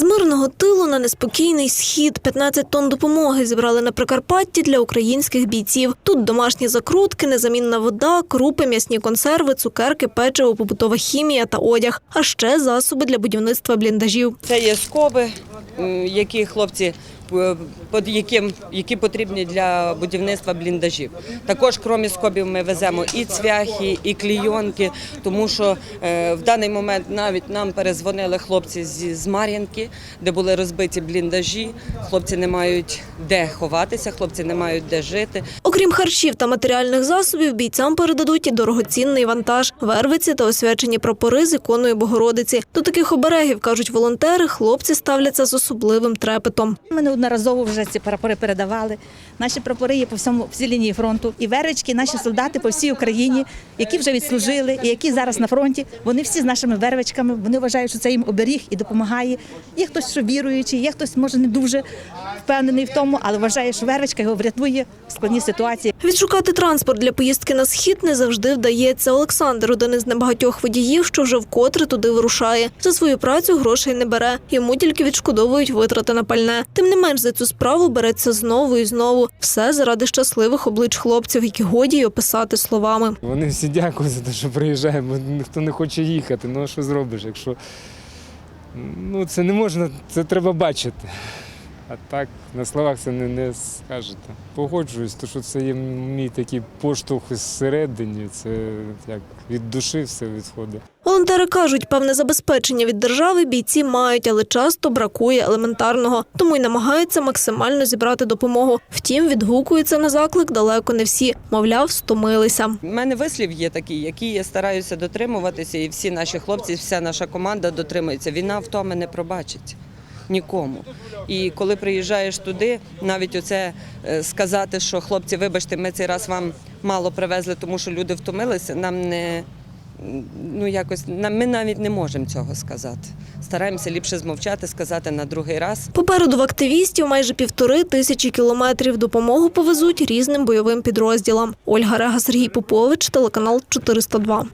З мирного тилу на неспокійний схід 15 тонн допомоги зібрали на Прикарпатті для українських бійців. Тут домашні закрутки, незамінна вода, крупи, м'ясні консерви, цукерки, печиво, побутова хімія та одяг, а ще засоби для будівництва бліндажів. Це є скоби, які хлопці яким які потрібні для будівництва бліндажів. Також, крім скобів, ми веземо і цвяхи, і клійонки, тому що е, в даний момент навіть нам перезвонили хлопці з Мар'їнки, де були розбиті бліндажі. Хлопці не мають де ховатися, хлопці не мають де жити. Окрім харчів та матеріальних засобів, бійцям передадуть і дорогоцінний вантаж, вервиці та освячені прапори з іконою Богородиці. До таких оберегів, кажуть волонтери, хлопці ставляться з особливим трепетом. Ми неодноразово вже ці прапори передавали. Наші прапори є по всьому всій лінії фронту. І вервички, наші солдати по всій Україні, які вже відслужили і які зараз на фронті, вони всі з нашими вервичками. Вони вважають, що це їм оберіг і допомагає. Є хтось, що віруючий, є хтось, може, не дуже впевнений в тому, але вважає, що вервичка його врятує в складній ситуації. Відшукати транспорт для поїздки на схід не завжди вдається. Олександр один із небагатьох водіїв, що вже вкотре туди вирушає. За свою працю грошей не бере. Йому тільки відшкодовують витрати на пальне. Тим не менш за цю справу береться знову і знову. Все заради щасливих облич хлопців, які годі й описати словами. Вони всі дякують за те, що приїжджаємо. Ніхто не хоче їхати. Ну а що зробиш, якщо ну це не можна, це треба бачити. А так на словах це не, не скажете. Погоджуюсь, то що це є мій такий поштовх зсередині, це як від душі все відходить. Волонтери кажуть, певне забезпечення від держави бійці мають, але часто бракує елементарного, тому й намагаються максимально зібрати допомогу. Втім, відгукуються на заклик далеко не всі. Мовляв, стомилися. У мене вислів є такий, який я стараюся дотримуватися, і всі наші хлопці, вся наша команда дотримується. Війна втоми не пробачить. Нікому. І коли приїжджаєш туди, навіть оце е, сказати, що хлопці, вибачте, ми цей раз вам мало привезли, тому що люди втомилися, нам не ну якось ми навіть не можемо цього сказати. Стараємося ліпше змовчати, сказати на другий раз. Попереду в активістів майже півтори тисячі кілометрів. Допомогу повезуть різним бойовим підрозділам. Ольга Рега, Сергій Попович, телеканал 402.